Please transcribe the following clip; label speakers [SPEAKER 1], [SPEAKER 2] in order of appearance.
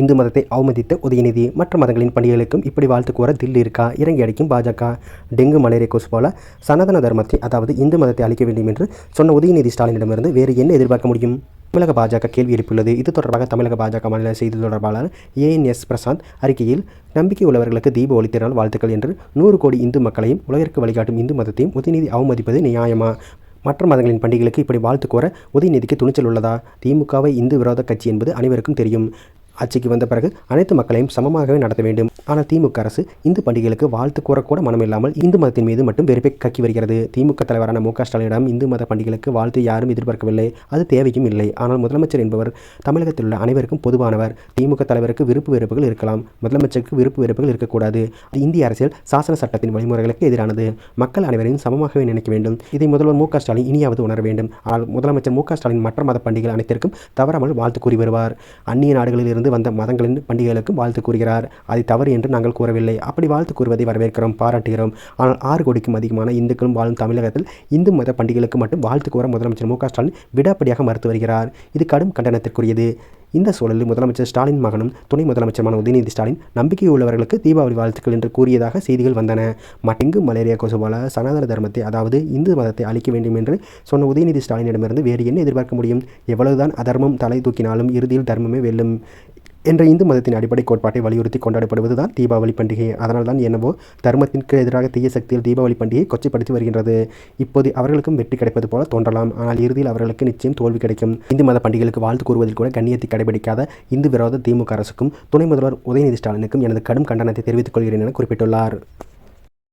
[SPEAKER 1] இந்து மதத்தை அவமதித்த உதயநிதி மற்ற மதங்களின் பண்டிகைகளுக்கும் இப்படி வாழ்த்து கூற தில்லி இருக்கா? இறங்கி அடிக்கும் பாஜக. டெங்கு மலேரியா கொசு போல சனாதன தர்மத்தை அதாவது இந்து மதத்தை அழிக்க வேண்டும் என்று சொன்ன உதயநிதி ஸ்டாலினிடமிருந்து வேறு என்ன எதிர்பார்க்க முடியும்? தமிழக பாஜக கேள்வி எழுப்பியுள்ளது. இது தொடர்பாக தமிழக பாஜக மாநில செய்தி தொடர்பாளர் ஏஎன்எஸ் பிரசாந்த் அறிக்கையில் நம்பிக்கை உள்ளவர்களுக்கு தீப ஒளி திருநாள் வாழ்த்துக்கள் என்று நூறு கோடி இந்து மக்களையும் உலகிற்கு வழிகாட்டும் இந்து மதத்தையும் உதயநிதி அவமதிப்பது நியாயமா? மற்ற மதங்களின் பண்டிகைகளுக்கு இப்படி வாழ்த்து கோர உதயநிதிக்கு துணிச்சல் உள்ளதா? திமுகவை இந்து விரோத கட்சி என்பது அனைவருக்கும் தெரியும். ஆட்சிக்கு வந்த பிறகு அனைத்து மக்களையும் சமமாகவே நடத்த வேண்டும். ஆனால் திமுக அரசு இந்து பண்டிகைகளுக்கு வாழ்த்து கூறக்கூட மனமில்லாமல் இந்து மதத்தின் மீது மட்டும் வெறுப்பை கக்கி வருகிறது. திமுக தலைவரான மு க ஸ்டாலினிடம் இந்து மத பண்டிகைகளுக்கு வாழ்த்து யாரும் எதிர்பார்க்கவில்லை. அது தேவையும் இல்லை. ஆனால் முதலமைச்சர் என்பவர் தமிழகத்தில் உள்ள அனைவருக்கும் பொதுவானவர். திமுக தலைவருக்கு விருப்பு வெறுப்புகள் இருக்கலாம். முதலமைச்சருக்கு விருப்பு வெறுப்புகள் இருக்கக்கூடாது. அது இந்திய அரசியல் சாசன சட்டத்தின் வழிமுறைகளுக்கு எதிரானது. மக்கள் அனைவரையும் சமமாகவே நினைக்க வேண்டும். இதை முதல்வர் மு க ஸ்டாலின் இனியாவது உணர வேண்டும். ஆனால் முதலமைச்சர் மு க ஸ்டாலின் மற்ற மத பண்டிகைகள் அனைத்திற்கும் தவறாமல் வாழ்த்து கூறி வருவார். அந்நிய நாடுகளில் இருந்து வந்த மதங்களின் பண்டிகைகளுக்கும் வாழ்த்து கூறுகிறார். அதை தவறு என்று நாங்கள் கூறவில்லை. அப்படி வாழ்த்து கூறுவதை வரவேற்கிறோம் பாராட்டுகிறோம். ஆனால் ஆறு கோடிக்கும் அதிகமான இந்துக்களும் வாழும் தமிழகத்தில் இந்து மத பண்டிகைகளுக்கு மட்டும் வாழ்த்து கூற முதலமைச்சர் மு ஸ்டாலின் விடாப்படியாக மறுத்து வருகிறார். இது கடும் கண்டனத்திற்குரியது. இந்த சூழலில் முதலமைச்சர் ஸ்டாலின் மகனும் துணை முதலமைச்சருமான உதயநிதி ஸ்டாலின் நம்பிக்கை உள்ளவர்களுக்கு தீபாவளி வாழ்த்துக்கள் என்று கூறியதாக செய்திகள் வந்தன. மட்டெங்கு மலேரியா கொசு போல சனாதன தர்மத்தை அதாவது இந்து மதத்தை அழிக்க வேண்டும் என்று சொன்ன உதயநிதி ஸ்டாலினிடமிருந்து வேறு என்ன எதிர்பார்க்க முடியும்? எவ்வளவுதான் அதர்மம் தலை தூக்கினாலும் இறுதியில் தர்மமே வெல்லும். என்ற இந்து மதத்தின் அடிப்படை கோட்பாட்டை வலியுறுத்தி கொண்டாடப்படுவது தான் தீபாவளி பண்டிகை. அதனால் தான் என்னவோ தர்மத்திற்கு எதிராக தீய சக்தியில் தீபாவளி பண்டிகை கொச்சைப்படுத்தி வருகின்றது. இப்போது அவர்களுக்கும் வெற்றி கிடைப்பது போல தோன்றலாம். ஆனால் இறுதியில் அவர்களுக்கு நிச்சயம் தோல்வி கிடைக்கும். இந்து மத பண்டிகைகளுக்கு வாழ்த்து கூறுவதில் கூட கண்ணியத்தை கடைபிடிக்காத இந்து விரோத திமுக அரசுக்கும் துணை முதல்வர் உதயநிதி ஸ்டாலினுக்கும் எனது கடும் கண்டனத்தை தெரிவித்துக் கொள்கிறேன் என குறிப்பிட்டுள்ளார்.